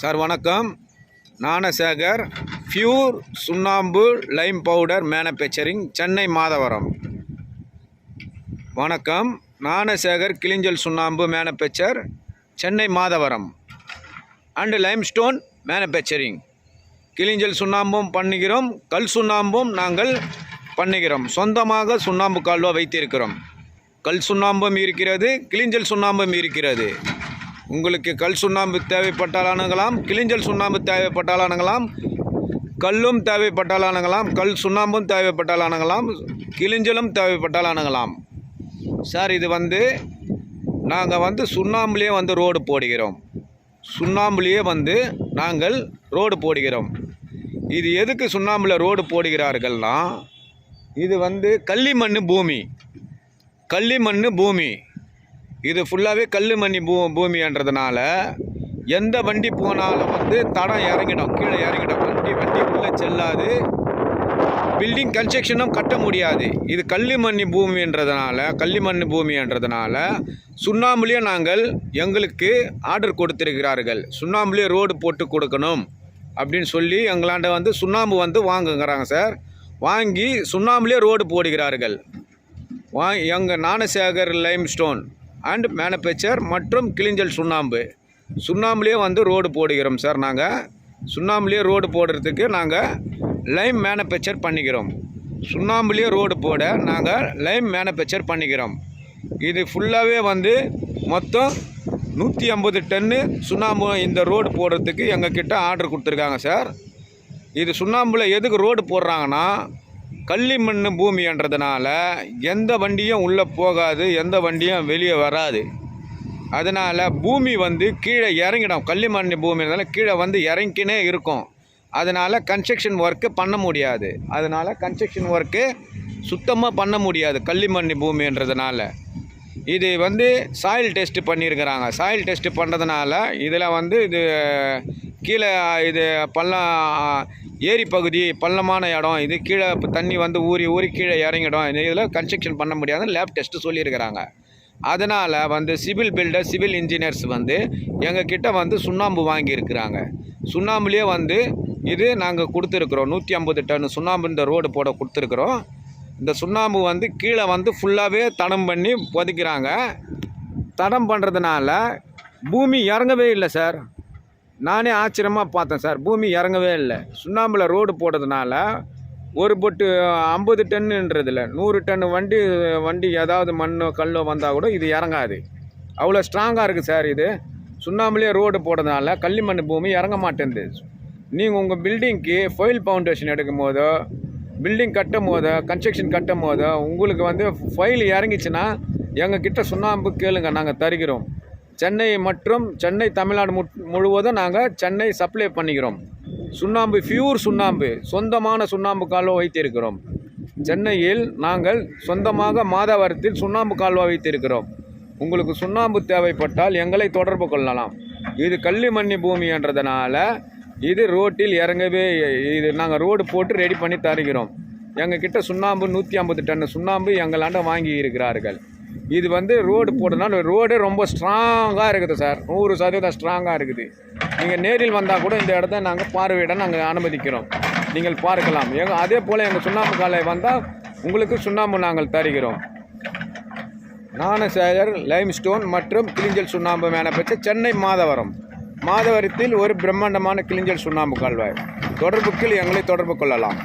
Sir வணக்கம். Gnanasekar pure சுண்ணாம்பு lime powder manufacturing Chennai Madhavaram. வணக்கம். ஞானசேகர் கிளிஞ்சல் சுண்ணாம்பு manufacturer Chennai Madhavaram. And limestone manufacturing. கிளிஞ்சல் சுண்ணாம்பும் பண்ணுகிறோம் கல் சுண்ணாம்பும் நாங்கள் பண்ணுகிறோம். சொந்தமாக சுண்ணாம்பு கால்வா வைத்திருக்கிறோம். கல் சுண்ணாம்பும் இருக்கிறது கிளிஞ்சல் சுண்ணாம்பும் இருக்கிறது. உங்களுக்கு கல் சுண்ணாம்பு தேவைப்பட்டால் அணுகலாம் கிளிஞ்சல் சுண்ணாம்பு தேவைப்பட்டால் அணுகலாம் கல்லும் தேவைப்பட்டால் அணுகலாம் கல் சுண்ணாம்பும் தேவைப்பட்டால் அணுகலாம் கிளிஞ்சலும் தேவைப்பட்டால் அணுகலாம் சார் இது வந்து நாங்கள் வந்து சுண்ணாம்புலேயே வந்து ரோடு போடுகிறோம். சுண்ணாம்புலேயே வந்து நாங்கள் ரோடு போடுகிறோம். இது எதுக்கு சுண்ணாம்பில் ரோடு போடுகிறார்கள்னா இது வந்து கள்ளிமண் பூமி. கள்ளிமண் பூமி. இது ஃபுல்லாகவே கல் மண்ணி பூ பூமின்றதுனால எந்த வண்டி போனாலும் வந்து தடம் இறங்கிடும் கீழே இறங்கிடும். வண்டி வண்டி உள்ளே செல்லாது. பில்டிங் கன்ஸ்ட்ரக்ஷனும் கட்ட முடியாது. இது கல்லிமண்ணி பூமின்றதுனால கல்லிமண் பூமின்றதுனால சுண்ணாம்புலேயே நாங்கள் எங்களுக்கு ஆர்டர் கொடுத்திருக்கிறார்கள். சுண்ணாம்புலேயே ரோடு போட்டு கொடுக்கணும் அப்படின்னு சொல்லி எங்களாண்ட வந்து சுண்ணாம்பு வந்து வாங்குங்கிறாங்க சார். வாங்கி சுண்ணாம்புலேயே ரோடு போடுகிறார்கள். வா எங்கள் Gnanasekar limestone and manufacture மற்றும் கிளிஞ்சல் சுண்ணாம்பு. சுண்ணாம்புலேயே வந்து ரோடு போடுகிறோம் சார் நாங்கள் சுண்ணாம்புலேயே ரோடு போடுறதுக்கு நாங்கள் லைம் மேனுஃபேக்சர் பண்ணிக்கிறோம். சுண்ணாம்புலேயே ரோடு போட நாங்கள் லைம் மேனுஃபேக்சர் பண்ணிக்கிறோம். இது ஃபுல்லாகவே வந்து மொத்தம் நூற்றி ஐம்பது டன்னு சுண்ணாம்பு இந்த ரோடு போடுறதுக்கு எங்கக்கிட்ட ஆர்டர் கொடுத்துருக்காங்க சார் இது சுண்ணாம்பில் எதுக்கு ரோடு போடுறாங்கன்னா களிமண் பூமின்றதுனால எந்த வண்டியும் உள்ளே போகாது எந்த வண்டியும் வெளியே வராது. அதனால் பூமி வந்து கீழே இறங்கிடும். களிமண் பூமினால கீழே வந்து இறங்கினே இருக்கும். அதனால் கன்ஸ்ட்ரக்ஷன் ஒர்க்கு பண்ண முடியாது. அதனால் கன்ஸ்ட்ரக்ஷன் ஒர்க்கு சுத்தமாக பண்ண முடியாது களிமண் பூமின்றதுனால. இது வந்து சாயில் டெஸ்ட் பண்ணியிருக்கிறாங்க சாயில் டெஸ்ட் பண்ணுறதுனால இதில் வந்து இது கீழே இது பள்ளம் ஏரி பகுதி பள்ளமான இடம். இது கீழே தண்ணி வந்து ஊறி ஊறி கீழே இறங்கிடும். இதில் கன்ஸ்ட்ரக்ஷன் பண்ண முடியாதுன்னு லேப் டெஸ்ட்டு சொல்லியிருக்கிறாங்க. அதனால் வந்து சிவில் பில்டர் சிவில் இன்ஜினியர்ஸ் வந்து எங்கக்கிட்ட வந்து சுண்ணாம்பு வாங்கியிருக்கிறாங்க. சுண்ணாம்புலேயே வந்து இது நாங்கள் கொடுத்துருக்குறோம். நூற்றி ஐம்பது டன் சுண்ணாம்பு இந்த ரோடு போட கொடுத்துருக்குறோம். இந்த சுண்ணாம்பு வந்து கீழே வந்து ஃபுல்லாகவே தடம் பண்ணி புதைக்கிறாங்க. தடம் பண்ணுறதுனால பூமி இறங்கவே இல்லை சார். நானே ஆச்சரியமாக பார்த்தேன் சார். பூமி இறங்கவே இல்லை. சுண்ணாம்பில் ரோடு போடுறதுனால ஒரு பொட்டு ஐம்பது டன்னுன்றதில்ல நூறு டன் வண்டி வண்டி ஏதாவது மண்ணோ கல்லோ வந்தால் கூட இது இறங்காது. அவ்வளோ ஸ்ட்ராங்காக இருக்குது சார் இது. சுண்ணாம்புலேயே ரோடு போடுறதுனால களிமண் பூமி இறங்க மாட்டேங்குது நீங்கள் உங்கள் பில்டிங்க்கு ஃபைல் ஃபவுண்டேஷன் எடுக்கும் போதோ பில்டிங் கட்டும் போதோ கன்ஸ்ட்ரக்ஷன் கட்டும் போதோ உங்களுக்கு வந்து ஃபைல் இறங்கிச்சுன்னா எங்கள் கிட்ட சுண்ணாம்பு கேளுங்க நாங்கள் தருகிறோம். சென்னை மற்றும் சென்னை தமிழ்நாடு முழுவதும் நாங்கள் சென்னை சப்ளை பண்ணிக்கிறோம். சுண்ணாம்பு பியூர் சுண்ணாம்பு சொந்தமான சுண்ணாம்பு கால்வா வைத்திருக்கிறோம். சென்னையில் நாங்கள் சொந்தமாக மாதவரத்தில் சுண்ணாம்பு கால்வா வைத்திருக்கிறோம். உங்களுக்கு சுண்ணாம்பு தேவைப்பட்டால் எங்களை தொடர்பு கொள்ளலாம். இது கள்ளிமண்ணி பூமின்றதுனால இது ரோட்டில் இறங்கவே இது நாங்கள் ரோடு போட்டு ரெடி பண்ணி தருகிறோம். எங்கள் கிட்ட சுண்ணாம்பு நூற்றி ஐம்பது டன் சுண்ணாம்பு எங்களாண்ட வாங்கி இருக்கிறார்கள். இது வந்து ரோடு போட்டதுனால ரோடு ரொம்ப ஸ்ட்ராங்காக இருக்குது சார் நூறு சதவீதம் ஸ்ட்ராங்காக இருக்குது. நீங்கள் நேரில் வந்தால் கூட இந்த இடத்த நாங்கள் பார்வையிட நாங்கள் அனுமதிக்கிறோம். நீங்கள் பார்க்கலாம். எங்கள் அதே போல் எங்கள் சுண்ணாம்பு காலை வந்தால் உங்களுக்கு சுண்ணாம்பு நாங்கள் தருகிறோம். ஞானசேகர் லைம்ஸ்டோன் மற்றும் கிளிஞ்சல் சுண்ணாம்பு மேனுஃபேக்சர் சென்னை மாதவரம். மாதவரத்தில் ஒரு பிரம்மாண்டமான கிளிஞ்சல் சுண்ணாம்பு கால்வாய். தொடர்புக்கு எங்களை தொடர்பு கொள்ளலாம்.